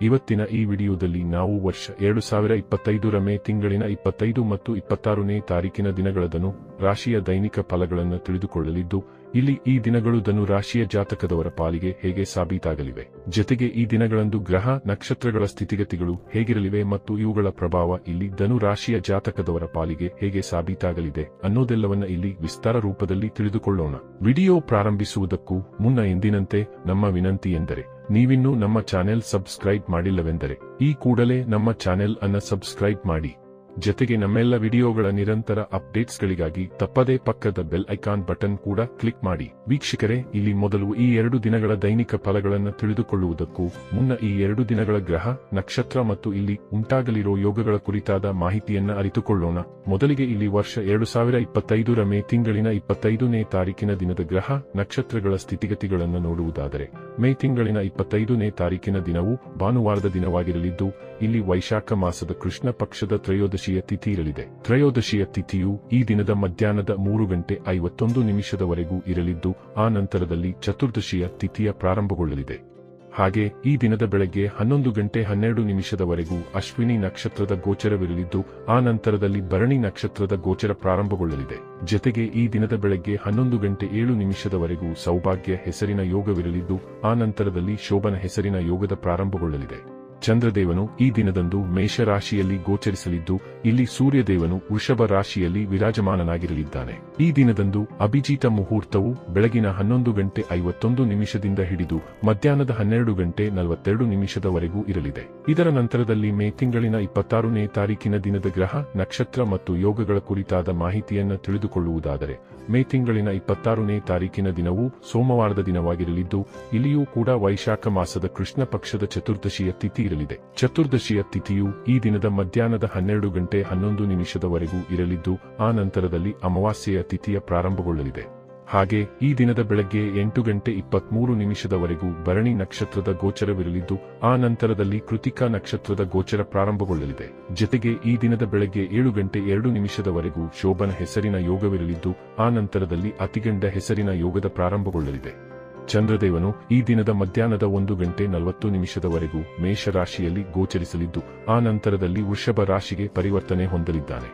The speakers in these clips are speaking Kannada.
ಇವತ್ತಿನ ಈ ವಿಡಿಯೋದಲ್ಲಿ ನಾವು ವರ್ಷ ಎರಡು ಸಾವಿರ ಇಪ್ಪತ್ತೈದರ ಮೇ ತಿಂಗಳಿನ ಇಪ್ಪತ್ತೈದು ಮತ್ತು ಇಪ್ಪತ್ತಾರನೇ ತಾರೀಕಿನ ದಿನಗಳದನು ರಾಶಿಯ ದೈನಿಕ ಫಲಗಳನ್ನು ತಿಳಿದುಕೊಳ್ಳಲಿದ್ದು, ಇಲ್ಲಿ ಈ ದಿನಗಳು ಧನು ರಾಶಿಯ ಜಾತಕದವರ ಪಾಲಿಗೆ ಹೇಗೆ ಸಾಬೀತಾಗಲಿವೆ. ಜೊತೆಗೆ ಈ ದಿನಗಳಂದು ಗ್ರಹ, ನಕ್ಷತ್ರಗಳ ಸ್ಥಿತಿಗತಿಗಳು ಹೇಗಿರಲಿವೆ ಮತ್ತು ಇವುಗಳ ಪ್ರಭಾವ ಇಲ್ಲಿ ಧನು ರಾಶಿಯ ಜಾತಕದವರ ಪಾಲಿಗೆ ಹೇಗೆ ಸಾಬೀತಾಗಲಿದೆ ಅನ್ನೋದೆಲ್ಲವನ್ನ ಇಲ್ಲಿ ವಿಸ್ತಾರ ರೂಪದಲ್ಲಿ ತಿಳಿದುಕೊಳ್ಳೋಣ. ವಿಡಿಯೋ ಪ್ರಾರಂಭಿಸುವುದಕ್ಕೂ ಮುನ್ನ ಎಂದಿನಂತೆ ನಮ್ಮ ವಿನಂತಿ ಎಂದರೆ ನೀವಿನ್ನೂ ನಮ್ಮ ಚಾನೆಲ್ ಸಬ್ಸ್ಕ್ರೈಬ್ ಮಾಡಿಲ್ಲವೆಂದರೆ, ಈ ಕೂಡಲೇ ನಮ್ಮ ಚಾನೆಲ್ ಅನ್ನ ಸಬ್ಸ್ಕ್ರೈಬ್ ಮಾಡಿ. ಜೊತೆಗೆ ನಮ್ಮೆಲ್ಲ ವಿಡಿಯೋಗಳ ನಿರಂತರ ಅಪ್ಡೇಟ್ಸ್ಗಳಿಗಾಗಿ ತಪ್ಪದೇ ಪಕ್ಕದ ಬೆಲ್ ಐಕಾನ್ ಬಟನ್ ಕೂಡ ಕ್ಲಿಕ್ ಮಾಡಿ. ವೀಕ್ಷಕರೇ, ಇಲ್ಲಿ ಮೊದಲು ಈ ಎರಡು ದಿನಗಳ ದೈನಿಕ ಫಲಗಳನ್ನು ತಿಳಿದುಕೊಳ್ಳುವುದಕ್ಕೂ ಮುನ್ನ ಈ ಎರಡು ದಿನಗಳ ಗ್ರಹ, ನಕ್ಷತ್ರ ಮತ್ತು ಇಲ್ಲಿ ಉಂಟಾಗಲಿರೋ ಯೋಗಗಳ ಕುರಿತಾದ ಮಾಹಿತಿಯನ್ನ ಅರಿತುಕೊಳ್ಳೋಣ. ಮೊದಲಿಗೆ ಇಲ್ಲಿ ವರ್ಷ ಎರಡು ಸಾವಿರ ಇಪ್ಪತ್ತೈದರ ಮೇ ತಿಂಗಳಿನ ಇಪ್ಪತ್ತೈದನೇ ತಾರೀಕಿನ ದಿನದ ಗ್ರಹ, ನಕ್ಷತ್ರಗಳ ಸ್ಥಿತಿಗತಿಗಳನ್ನು ನೋಡುವುದಾದರೆ ಮೇ ತಿಂಗಳಿನ ಇಪ್ಪತ್ತೈದನೇ ತಾರೀಕಿನ ದಿನವು ಭಾನುವಾರದ ದಿನವಾಗಿರಲಿದ್ದು, ಇಲ್ಲಿ ವೈಶಾಖ ಮಾಸದ ಕೃಷ್ಣ ಪಕ್ಷದ ತ್ರಯೋದಶಿಯ ತಿಥಿ ಇರಲಿದೆ. ತ್ರಯೋದಶಿಯ ತಿಥಿಯು ಈ ದಿನದ ಮಧ್ಯಾಹ್ನದ ಮೂರು ಗಂಟೆ ಐವತ್ತೊಂದು ನಿಮಿಷದವರೆಗೂ ಇರಲಿದ್ದು, ಆ ನಂತರದಲ್ಲಿ ಚತುರ್ದಶಿಯ ತಿಥಿಯ ಪ್ರಾರಂಭಗೊಳ್ಳಲಿದೆ. ಹಾಗೆ ಈ ದಿನದ ಬೆಳಗ್ಗೆ ಹನ್ನೊಂದು ಗಂಟೆ ಹನ್ನೆರಡು ನಿಮಿಷದವರೆಗೂ ಅಶ್ವಿನಿ ನಕ್ಷತ್ರದ ಗೋಚರವಿರಲಿದ್ದು, ಆ ನಂತರದಲ್ಲಿ ಭರಣಿ ನಕ್ಷತ್ರದ ಗೋಚರ ಪ್ರಾರಂಭಗೊಳ್ಳಲಿದೆ. ಜೊತೆಗೆ ಈ ದಿನದ ಬೆಳಗ್ಗೆ ಹನ್ನೊಂದು ಗಂಟೆ ಏಳು ನಿಮಿಷದವರೆಗೂ ಸೌಭಾಗ್ಯ ಹೆಸರಿನ ಯೋಗವಿರಲಿದ್ದು, ಆ ನಂತರದಲ್ಲಿ ಶೋಭನ ಹೆಸರಿನ ಯೋಗದ ಪ್ರಾರಂಭಗೊಳ್ಳಲಿದೆ. ಚಂದ್ರದೇವನು ಈ ದಿನದಂದು ಮೇಷರಾಶಿಯಲ್ಲಿ ಗೋಚರಿಸಲಿದ್ದು, ಇಲ್ಲಿ ಸೂರ್ಯದೇವನು ವೃಷಭ ರಾಶಿಯಲ್ಲಿ ವಿರಾಜಮಾನನಾಗಿರಲಿದ್ದಾನೆ. ಈ ದಿನದಂದು ಅಭಿಜಿತ ಮುಹೂರ್ತವು ಬೆಳಗಿನ ಹನ್ನೊಂದು ಗಂಟೆ ಐವತ್ತೊಂದು ನಿಮಿಷದಿಂದ ಹಿಡಿದು, ಮಧ್ಯಾಹ್ನದ ಹನ್ನೆರಡು ಗಂಟೆ ನಲವತ್ತೆರಡು ನಿಮಿಷದವರೆಗೂ ಇರಲಿದೆ. ಇದರ ನಂತರದಲ್ಲಿ ಮೇ ತಿಂಗಳಿನ ಇಪ್ಪತ್ತಾರನೇ ತಾರೀಕಿನ ದಿನದ ಗ್ರಹ, ನಕ್ಷತ್ರ ಮತ್ತು ಯೋಗಗಳ ಕುರಿತಾದ ಮಾಹಿತಿಯನ್ನು ತಿಳಿದುಕೊಳ್ಳುವುದಾದರೆ, ಮೇ ತಿಂಗಳಿನ ಇಪ್ಪತ್ತಾರನೇ ತಾರೀಕಿನ ದಿನವು ಸೋಮವಾರದ ದಿನವಾಗಿರಲಿದ್ದು, ಇಲ್ಲಿಯೂ ಕೂಡ ವೈಶಾಖ ಮಾಸದ ಕೃಷ್ಣ ಪಕ್ಷದ ಚತುರ್ದಶಿಯ ತಿಥಿ ಇರಲಿದೆ. ಚತುರ್ದಶಿಯ ತಿಥಿಯು ಈ ದಿನದ ಮಧ್ಯಾಹ್ನದ ಹನ್ನೆರಡು ಗಂಟೆ ಹನ್ನೊಂದು ನಿಮಿಷದವರೆಗೂ ಇರಲಿದ್ದು, ಆ ನಂತರದಲ್ಲಿ ಅಮಾವಾಸ್ಯೆಯ ತಿಥಿಯ ಪ್ರಾರಂಭಗೊಳ್ಳಲಿದೆ. ಹಾಗೆ, ಈ ದಿನದ ಬೆಳಗ್ಗೆ ಎಂಟು ಗಂಟೆ ಇಪ್ಪತ್ಮೂರು ನಿಮಿಷದವರೆಗೂ ಭರಣಿ ನಕ್ಷತ್ರದ ಗೋಚರವಿರಲಿದ್ದು, ಆ ನಂತರದಲ್ಲಿ ಕೃತಿಕಾ ನಕ್ಷತ್ರದ ಗೋಚರ ಪ್ರಾರಂಭಗೊಳ್ಳಲಿದೆ. ಜತೆಗೆ ಈ ದಿನದ ಬೆಳಗ್ಗೆ ಏಳು ಗಂಟೆ ಎರಡು ನಿಮಿಷದವರೆಗೂ ಶೋಭನ ಹೆಸರಿನ ಯೋಗವಿರಲಿದ್ದು, ಆ ನಂತರದಲ್ಲಿ ಅತಿಗಂಡ ಹೆಸರಿನ ಯೋಗದ ಪ್ರಾರಂಭಗೊಳ್ಳಲಿದೆ. ಚಂದ್ರದೇವನು ಈ ದಿನದ ಮಧ್ಯಾಹ್ನದ ಒಂದು ಗಂಟೆ ನಲವತ್ತು ನಿಮಿಷದವರೆಗೂ ಮೇಷರಾಶಿಯಲ್ಲಿ ಗೋಚರಿಸಲಿದ್ದು, ಆ ನಂತರದಲ್ಲಿ ವೃಷಭ ರಾಶಿಗೆ ಪರಿವರ್ತನೆ ಹೊಂದಲಿದ್ದಾನೆ.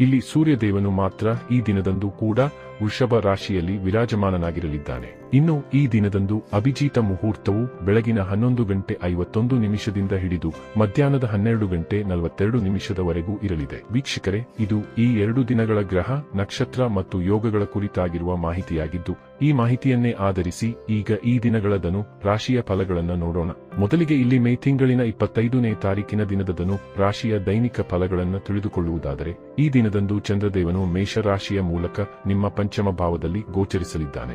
ಇಲ್ಲಿ ಸೂರ್ಯದೇವನು ಮಾತ್ರ ಈ ದಿನದಂದು ಕೂಡ ವೃಷಭ ರಾಶಿಯಲ್ಲಿ ವಿರಾಜಮಾನನಾಗಿರಲಿದ್ದಾನೆ. ಇನ್ನು ಈ ದಿನದಂದು ಅಭಿಜಿತ ಮುಹೂರ್ತವು ಬೆಳಗಿನ ಹನ್ನೊಂದು ಗಂಟೆ ಐವತ್ತೊಂದು ನಿಮಿಷದಿಂದ ಹಿಡಿದು ಮಧ್ಯಾಹ್ನದ ಹನ್ನೆರಡು ಗಂಟೆ ನಲವತ್ತೆರಡು ನಿಮಿಷದವರೆಗೂ ಇರಲಿದೆ. ವೀಕ್ಷಕರೇ, ಇದು ಈ ಎರಡು ದಿನಗಳ ಗ್ರಹ, ನಕ್ಷತ್ರ ಮತ್ತು ಯೋಗಗಳ ಕುರಿತಾಗಿರುವ ಮಾಹಿತಿಯಾಗಿದ್ದು, ಈ ಮಾಹಿತಿಯನ್ನೇ ಆಧರಿಸಿ ಈಗ ಈ ದಿನಗಳ ಧನು ರಾಶಿಯ ಫಲಗಳನ್ನು ನೋಡೋಣ. ಮೊದಲಿಗೆ ಇಲ್ಲಿ ಮೇ ತಿಂಗಳಿನ ಇಪ್ಪತ್ತೈದನೇ ತಾರೀಕಿನ ದಿನದ ಧನು ರಾಶಿಯ ದೈನಿಕ ಫಲಗಳನ್ನು ತಿಳಿದುಕೊಳ್ಳುವುದಾದರೆ, ಈ ದಿನದಂದು ಚಂದ್ರದೇವನು ಮೇಷರಾಶಿಯ ಮೂಲಕ ನಿಮ್ಮ ಪಂಚಮ ಭಾವದಲ್ಲಿ ಗೋಚರಿಸಲಿದ್ದಾನೆ.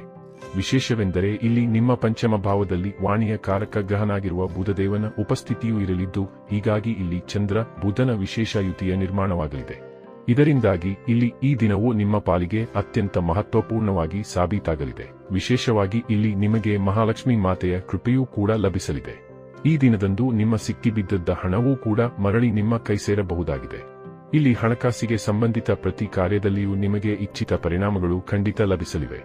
ವಿಶೇಷವೆಂದರೆ ಇಲ್ಲಿ ನಿಮ್ಮ ಪಂಚಮ ಭಾವದಲ್ಲಿ ವಾಣಿಯ ಕಾರಕ ಗ್ರಹನಾಗಿರುವ ಬುಧದೇವನ ಉಪಸ್ಥಿತಿಯೂ ಇರಲಿದ್ದು, ಹೀಗಾಗಿ ಇಲ್ಲಿ ಚಂದ್ರ, ಬುಧನ ವಿಶೇಷ ಯುತಿಯ ನಿರ್ಮಾಣವಾಗಲಿದೆ. ಇದರಿಂದಾಗಿ ಇಲ್ಲಿ ಈ ದಿನವು ನಿಮ್ಮ ಪಾಲಿಗೆ ಅತ್ಯಂತ ಮಹತ್ವಪೂರ್ಣವಾಗಿ ಸಾಬೀತಾಗಲಿದೆ. ವಿಶೇಷವಾಗಿ ಇಲ್ಲಿ ನಿಮಗೆ ಮಹಾಲಕ್ಷ್ಮಿ ಮಾತೆಯ ಕೃಪೆಯೂ ಕೂಡ ಲಭಿಸಲಿದೆ. ಈ ದಿನದಂದು ನಿಮ್ಮ ಸಿಕ್ಕಿಬಿದ್ದದ್ದ ಹಣವೂ ಕೂಡ ಮರಳಿ ನಿಮ್ಮ ಕೈ ಸೇರಬಹುದಾಗಿದೆ ಇಲ್ಲಿ ಹಣಕಾಸಿಗೆ ಸಂಬಂಧಿತ ಪ್ರತಿ ಕಾರ್ಯದಲ್ಲಿಯೂ ನಿಮಗೆ ಇಚ್ಛಿತ ಪರಿಣಾಮಗಳು ಖಂಡಿತ ಲಭಿಸಲಿವೆ.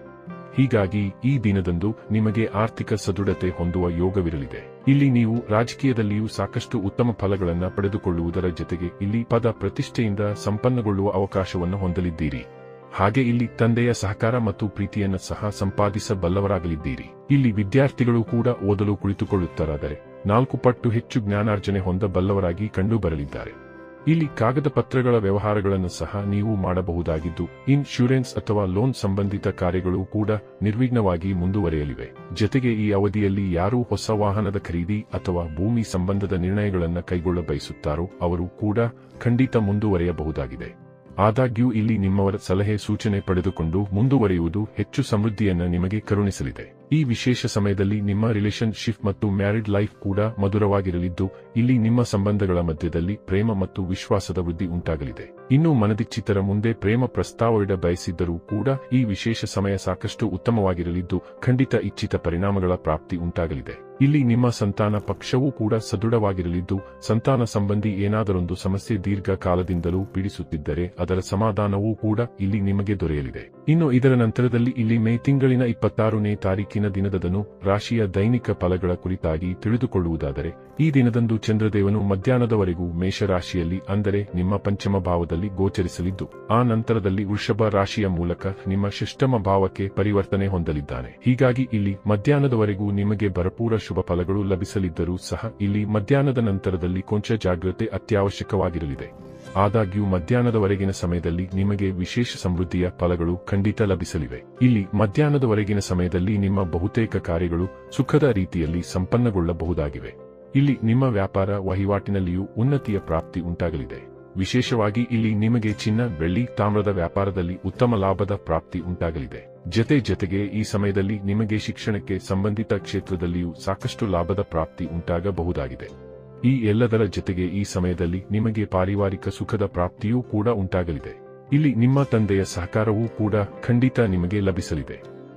ಹೀಗಾಗಿ ಈ ದಿನದಂದು ನಿಮಗೆ ಆರ್ಥಿಕ ಸದೃಢತೆ ಹೊಂದುವ ಯೋಗವಿರಲಿದೆ. ಇಲ್ಲಿ ನೀವು ರಾಜಕೀಯದಲ್ಲಿಯೂ ಸಾಕಷ್ಟು ಉತ್ತಮ ಫಲಗಳನ್ನು ಪಡೆದುಕೊಳ್ಳುವುದರ ಜೊತೆಗೆ ಇಲ್ಲಿ ಪದ ಪ್ರತಿಷ್ಠೆಯಿಂದ ಸಂಪನ್ನಗೊಳ್ಳುವ ಅವಕಾಶವನ್ನು ಹೊಂದಲಿದ್ದೀರಿ. ಹಾಗೆ ಇಲ್ಲಿ ತಂದೆಯ ಸಹಕಾರ ಮತ್ತು ಪ್ರೀತಿಯನ್ನು ಸಹ ಸಂಪಾದಿಸಬಲ್ಲವರಾಗಲಿದ್ದೀರಿ. ಇಲ್ಲಿ ವಿದ್ಯಾರ್ಥಿಗಳು ಕೂಡ ಓದಲು ಕುಳಿತುಕೊಳ್ಳುತ್ತಾರಾದರೆ ನಾಲ್ಕು ಪಟ್ಟು ಹೆಚ್ಚು ಜ್ಞಾನಾರ್ಜನೆ ಹೊಂದಬಲ್ಲವರಾಗಿ ಕಂಡುಬರಲಿದ್ದಾರೆ. ಇಲ್ಲಿ ಕಾಗದ ಪತ್ರಗಳ ವ್ಯವಹಾರಗಳನ್ನು ಸಹ ನೀವು ಮಾಡಬಹುದಾಗಿದ್ದು ಇನ್ಶೂರೆನ್ಸ್ ಅಥವಾ ಲೋನ್ ಸಂಬಂಧಿತ ಕಾರ್ಯಗಳು ಕೂಡ ನಿರ್ವಿಘ್ನವಾಗಿ ಮುಂದುವರೆಯಲಿವೆ. ಜತೆಗೆ ಈ ಅವಧಿಯಲ್ಲಿ ಯಾರು ಹೊಸ ವಾಹನದ ಖರೀದಿ ಅಥವಾ ಭೂಮಿ ಸಂಬಂಧದ ನಿರ್ಣಯಗಳನ್ನು ಕೈಗೊಳ್ಳ ಬಯಸುತ್ತಾರೋ ಅವರು ಕೂಡ ಖಂಡಿತ ಮುಂದುವರೆಯಬಹುದಾಗಿದೆ. ಆದಾಗ್ಯೂ ಇಲ್ಲಿ ನಿಮ್ಮವರ ಸಲಹೆ ಸೂಚನೆ ಪಡೆದುಕೊಂಡು ಮುಂದುವರಿಯುವುದು ಹೆಚ್ಚು ಸಮೃದ್ಧಿಯನ್ನು ನಿಮಗೆ ಕರುಣಿಸಲಿದೆ. ಈ ವಿಶೇಷ ಸಮಯದಲ್ಲಿ ನಿಮ್ಮ ರಿಲೇಶನ್ಶಿಪ್ ಮತ್ತು ಮ್ಯಾರಿಡ್ ಲೈಫ್ ಕೂಡ ಮಧುರವಾಗಿರಲಿದ್ದು, ಇಲ್ಲಿ ನಿಮ್ಮ ಸಂಬಂಧಗಳ ಮಧ್ಯದಲ್ಲಿ ಪ್ರೇಮ ಮತ್ತು ವಿಶ್ವಾಸದ ವೃದ್ಧಿ ಉಂಟಾಗಲಿದೆ. ಇನ್ನು ಮನದಿಚ್ಚಿತರ ಮುಂದೆ ಪ್ರೇಮ ಪ್ರಸ್ತಾವವಿಡ ಬಯಸಿದ್ದರೂ ಕೂಡ ಈ ವಿಶೇಷ ಸಮಯ ಸಾಕಷ್ಟು ಉತ್ತಮವಾಗಿರಲಿದ್ದು, ಖಂಡಿತ ಇಚ್ಛಿತ ಪರಿಣಾಮಗಳ ಪ್ರಾಪ್ತಿ ಉಂಟಾಗಲಿದೆ. ಇಲ್ಲಿ ನಿಮ್ಮ ಸಂತಾನ ಪಕ್ಷವೂ ಕೂಡ ಸದೃಢವಾಗಿರಲಿದ್ದು, ಸಂತಾನ ಸಂಬಂಧಿ ಏನಾದರೊಂದು ಸಮಸ್ಯೆ ದೀರ್ಘಕಾಲದಿಂದಲೂ ಪೀಡಿಸುತ್ತಿದ್ದರೆ ಅದರ ಸಮಾಧಾನವೂ ಕೂಡ ಇಲ್ಲಿ ನಿಮಗೆ ದೊರೆಯಲಿದೆ. ಇನ್ನು ಇದರ ನಂತರದಲ್ಲಿ ಇಲ್ಲಿ ಮೇ ತಿಂಗಳಿನ ಇಪ್ಪತ್ತಾರನೇ ತಾರೀಕಿನ ದಿನದದನು ರಾಶಿಯ ದೈನಿಕ ಫಲಗಳ ಕುರಿತಾಗಿ ತಿಳಿದುಕೊಳ್ಳುವುದಾದರೆ, ಈ ದಿನದಂದು ಚಂದ್ರದೇವನು ಮಧ್ಯಾಹ್ನದವರೆಗೂ ಮೇಷರಾಶಿಯಲ್ಲಿ ಅಂದರೆ ನಿಮ್ಮ ಪಂಚಮ ಭಾವದಲ್ಲಿ ಗೋಚರಿಸಲಿದ್ದು, ಆ ನಂತರದಲ್ಲಿ ವೃಷಭ ರಾಶಿಯ ಮೂಲಕ ನಿಮ್ಮ ಶಿಷ್ಟಮ ಭಾವಕ್ಕೆ ಪರಿವರ್ತನೆ ಹೊಂದಲಿದ್ದಾನೆ. ಹೀಗಾಗಿ ಇಲ್ಲಿ ಮಧ್ಯಾಹ್ನದವರೆಗೂ ನಿಮಗೆ ಭರಪೂರ ಶುಭ ಫಲಗಳು ಲಭಿಸಲಿದ್ದರೂ ಸಹ ಇಲ್ಲಿ ಮಧ್ಯಾಹ್ನದ ನಂತರದಲ್ಲಿ ಕೊಂಚ ಜಾಗ್ರತೆ ಅತ್ಯವಶ್ಯಕವಾಗಿರಲಿದೆ. ಆದಾಗ್ಯೂ ಮಧ್ಯಾಹ್ನದವರೆಗಿನ ಸಮಯದಲ್ಲಿ ನಿಮಗೆ ವಿಶೇಷ ಸಮೃದ್ಧಿಯ ಫಲಗಳು ಖಂಡಿತ ಲಭಿಸಲಿವೆ. ಇಲ್ಲಿ ಮಧ್ಯಾಹ್ನದವರೆಗಿನ ಸಮಯದಲ್ಲಿ ನಿಮ್ಮ ಬಹುತೇಕ ಕಾರ್ಯಗಳು ಸುಖದ ರೀತಿಯಲ್ಲಿ ಸಂಪನ್ನಗೊಳ್ಳಬಹುದಾಗಿವೆ. ಇಲ್ಲಿ ನಿಮ್ಮ ವ್ಯಾಪಾರ ವಹಿವಾಟಿನಲ್ಲಿಯೂ ಉನ್ನತಿಯ ಪ್ರಾಪ್ತಿ ಉಂಟಾಗಲಿದೆ. ವಿಶೇಷವಾಗಿ ಇಲ್ಲಿ ನಿಮಗೆ ಚಿನ್ನ, ಬೆಳ್ಳಿ, ತಾಮ್ರದ ವ್ಯಾಪಾರದಲ್ಲಿ ಉತ್ತಮ ಲಾಭದ ಪ್ರಾಪ್ತಿ ಉಂಟಾಗಲಿದೆ. ಜತೆ ಜತೆಗೆ ಈ ಸಮಯದಲ್ಲಿ ನಿಮಗೆ ಶಿಕ್ಷಣಕ್ಕೆ ಸಂಬಂಧಿತ ಕ್ಷೇತ್ರದಲ್ಲಿಯೂ ಸಾಕಷ್ಟು ಲಾಭದ ಪ್ರಾಪ್ತಿ ಉಂಟಾಗಬಹುದಾಗಿದೆ. ಈ ಎಲ್ಲದರ ಜೊತೆಗೆ ಈ ಸಮಯದಲ್ಲಿ ನಿಮಗೆ ಪಾರಿವಾರಿಕ ಸುಖದ ಪ್ರಾಪ್ತಿಯೂ ಕೂಡ ಉಂಟಾಗಲಿದೆ. ಇಲ್ಲಿ ನಿಮ್ಮ ತಂದೆಯ ಸಹಕಾರವೂ ಕೂಡ ಖಂಡಿತ ನಿಮಗೆ ಲಭಿಸಲಿದೆ.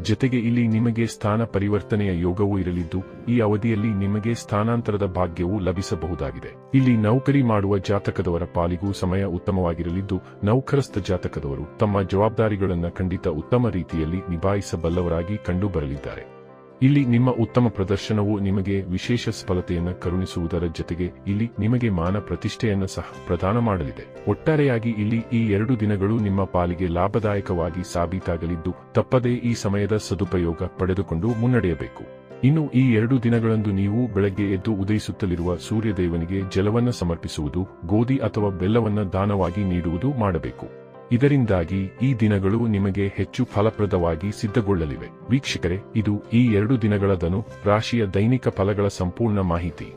ಜತೆಗೆ ಇಲ್ಲಿ ನಿಮಗೆ ಸ್ಥಾನ ಪರಿವರ್ತನೆಯ ಯೋಗವೂ ಇರಲಿದ್ದು, ಈ ಅವಧಿಯಲ್ಲಿ ನಿಮಗೆ ಸ್ಥಾನಾಂತರದ ಭಾಗ್ಯವೂ ಲಭಿಸಬಹುದಾಗಿದೆ. ಇಲ್ಲಿ ನೌಕರಿ ಮಾಡುವ ಜಾತಕದವರ ಪಾಲಿಗೂ ಸಮಯ ಉತ್ತಮವಾಗಿರಲಿದ್ದು, ನೌಕರಸ್ಥ ಜಾತಕದವರು ತಮ್ಮ ಜವಾಬ್ದಾರಿಗಳನ್ನು ಖಂಡಿತ ಉತ್ತಮ ರೀತಿಯಲ್ಲಿ ನಿಭಾಯಿಸಬಲ್ಲವರಾಗಿ ಕಂಡುಬರಲಿದ್ದಾರೆ. ಇಲ್ಲಿ ನಿಮ್ಮ ಉತ್ತಮ ಪ್ರದರ್ಶನವು ನಿಮಗೆ ವಿಶೇಷ ಸ್ಫಲತೆಯನ್ನು ಕರುಣಿಸುವುದರ ಜೊತೆಗೆ ಇಲ್ಲಿ ನಿಮಗೆ ಮಾನ ಪ್ರತಿಷ್ಠೆಯನ್ನು ಸಹ ಪ್ರದಾನ ಮಾಡಲಿದೆ. ಒಟ್ಟಾರೆಯಾಗಿ ಇಲ್ಲಿ ಈ ಎರಡು ದಿನಗಳು ನಿಮ್ಮ ಪಾಲಿಗೆ ಲಾಭದಾಯಕವಾಗಿ ಸಾಬೀತಾಗಲಿದ್ದು, ತಪ್ಪದೇ ಈ ಸಮಯದ ಸದುಪಯೋಗ ಪಡೆದುಕೊಂಡು ಮುನ್ನಡೆಯಬೇಕು. ಇನ್ನು ಈ ಎರಡು ದಿನಗಳಂದು ನೀವು ಬೆಳಗ್ಗೆ ಎದ್ದು ಉದಯಿಸುತ್ತಲಿರುವ ಸೂರ್ಯದೇವನಿಗೆ ಜಲವನ್ನ ಸಮರ್ಪಿಸುವುದು, ಗೋಧಿ ಅಥವಾ ಬೆಲ್ಲವನ್ನ ದಾನವಾಗಿ ನೀಡುವುದು ಮಾಡಬೇಕು. ಇದರಿಂದಾಗಿ ಈ ದಿನಗಳು ನಿಮಗೆ ಹೆಚ್ಚು ಫಲಪ್ರದವಾಗಿ ಸಿದ್ಧಗೊಳ್ಳಲಿವೆ. ವೀಕ್ಷಕರೇ, ಇದು ಈ ಎರಡು ದಿನಗಳದನು ರಾಶಿಯ ದೈನಿಕ ಫಲಗಳ ಸಂಪೂರ್ಣ ಮಾಹಿತಿ.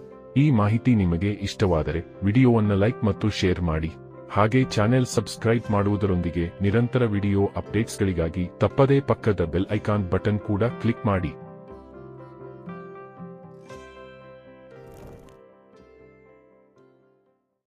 ಈ ಮಾಹಿತಿ ನಿಮಗೆ ಇಷ್ಟವಾದರೆ ವಿಡಿಯೋವನ್ನು ಲೈಕ್ ಮತ್ತು ಶೇರ್ ಮಾಡಿ. ಹಾಗೆ ಚಾನೆಲ್ ಸಬ್ಸ್ಕ್ರೈಬ್ ಮಾಡುವುದರೊಂದಿಗೆ ನಿರಂತರ ವಿಡಿಯೋ ಅಪ್ಡೇಟ್ಸ್ಗಳಿಗಾಗಿ ತಪ್ಪದೇ ಪಕ್ಕದ ಬೆಲ್ ಐಕಾನ್ ಬಟನ್ ಕೂಡ ಕ್ಲಿಕ್ ಮಾಡಿ.